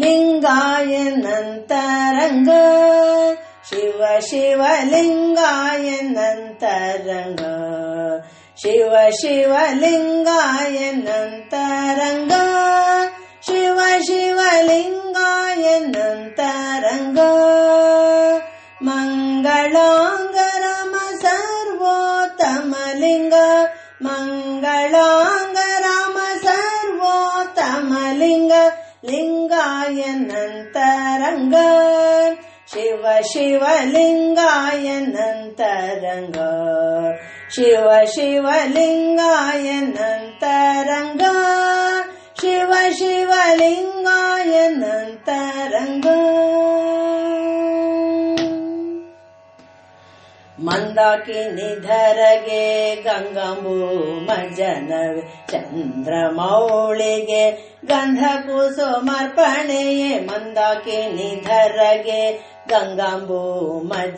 ಲಿಂಗಾಯನಂತರಂಗ ಶಿವ ಶಿವ ಲಿಂಗಾಯನಂತರಂಗ ಶಿವ ಶಿವ ಲಿಂಗಾಯನಂತರಂಗ ಶಿವ ಶಿವ ಲಿಂಗಾಯನಂತರಂಗ ಮಂಗಳಾಂಗರಮ ಸರ್ವೋತ್ತಮ ಲಿಂಗ ಮಂಗಳಾ ಲಿಂಗಾಯ ನಂತರಂಗ ಶಿವ ಶಿವ ಲಿಂಗಾಯ ನಂತರಂಗ ಶಿವ ಶಿವ ಲಿಂಗಾಯ ನಂತರಂಗ ಶಿವ ಶಿವ ಲಿಂಗ ಮಂದಾಕಿನಿಧರಗೆ ಗಂಗಂಬು ಚಂದ್ರ ಚಂದ್ರಮೌಳಿಗೆ ಗಂಧ ಕುಸುಮರ್ಪಣೆಯೇ ಮಂದಾಕಿನಿಧರಗೆ ಗಂಗಂಬು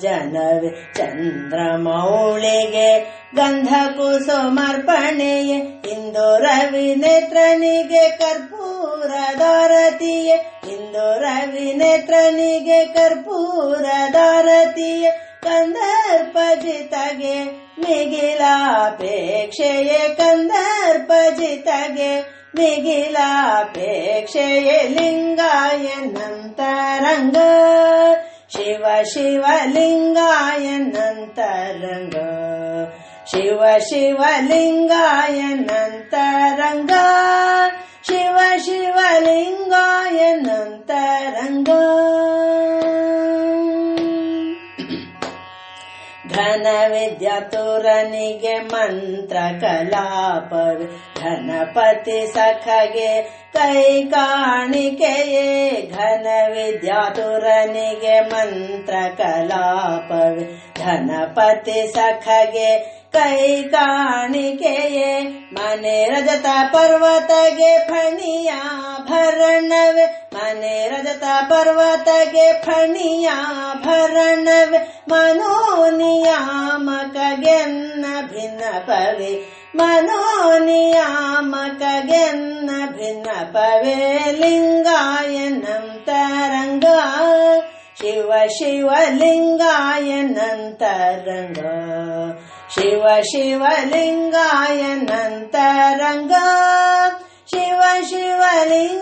ಚಂದ್ರ ಚಂದ್ರಮೌಳಿಗೆ ಗಂಧ ಕುಸುಮರ್ಪಣೆಯೇ ಇಂದು ರವಿ ನೇತ್ರನಿಗೆ ಕರ್ಪೂರದಾರತಿಯೇ ಇಂದು ರವಿ ನೇತ್ರನಿಗೆ ಕರ್ಪೂರದಾರತಿಯೇ ಕಂದರ್ಪಜಿತಗೆ ಮಿಗಿಲಾಪೇಕ್ಷೆಯೇ ಕಂದರ್ಪಜಿತಗೆ ಮಿಗಿಲಾಪೇಕ್ಷೆಯೇ ಲಿಂಗಾಯ ನಂತರಂಗ ಶಿವ ಶಿವ ಲಿಂಗಾಯ ನಂತರಂಗ ಶಿವ ಶಿವ ಲಿಂಗಾಯ ನಂತರಂಗ ಶಿವ ಶಿವ न विद्या तुनि गे मन्त्र कला पर्वनपति सखगे कै काणि के ये घन विद्या तु मन्त्र कला पर्व धनपति सखगे कै काणि के ये मने रजत पर्वत गे मने रजता पर्वत गे फण ಭರಣವೆ ಮನೆ ರಜತ ಪರ್ವತಗೆ ಫಣಿಯ ಭರಣವೆ ಮನೋನಿಯಾಮಕಗೆನ್ನ ಭಿನ್ನ ಪವೆ ಮನೋನಿಯಾಮಕಗೆನ್ನ ಭಿನ್ನ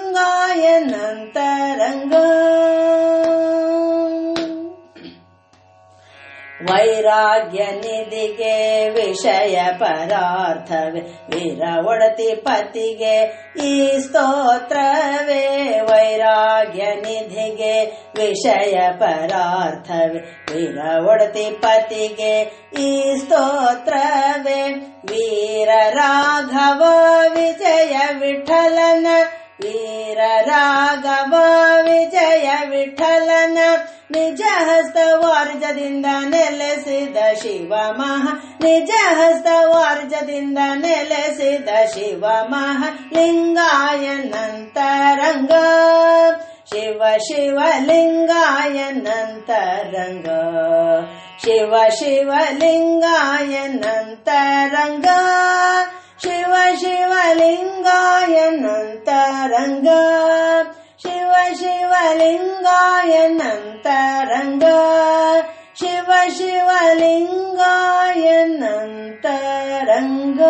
ವೈರಾಗ್ಯ ನಿಧಿಗೆ ವಿಷಯ ಪರಾರ್ಥವೇ ವೀರ ಒಡತಿ ಪತಿಗೆ ಈ ಸ್ತೋತ್ರವೇ ವೈರಾಗ್ಯ ನಿಧಿಗೆ ವಿಷಯ ಪರಾರ್ಥವೇ ವೀರ ಒಡತಿ ಪತಿಗೆ ಈ ಸ್ತೋತ್ರವೇ ವೀರ ರಾಘವ ವಿಜಯ ವಿಠಲನ ವೀರ ರಾಘವ ವಿಜಯ ವಿಠಲನ ನಿಜ ಹಸ್ತವಾರ್ಜದಿಂದ ನೆಲೆಸಿದ ಶಿವ ಮಹ. ನಿಜ ಹಸ್ತವಾರ್ಜದಿಂದ ನೆಲೆಸಿದ ಶಿವ ಮಹ. ಲಿಂಗಾಯ ನಂತರಂಗ ಶಿವ ಶಿವ ಲಿಂಗಾಯ ನಂತರಂಗ ಶಿವ ಶಿವ ಲಿಂಗಾಯ ನಂತರಂಗ ಶಿವ ಶಿವ ಲಿಂಗಾಯ ನಂತರಂಗ ಶಿವ ಶಿವ ಲಿಂಗಾಯ ನಂತರಂಗ ಶಿವ ಶಿವ ಲಿಂಗಾಯ ನಂತರಂಗ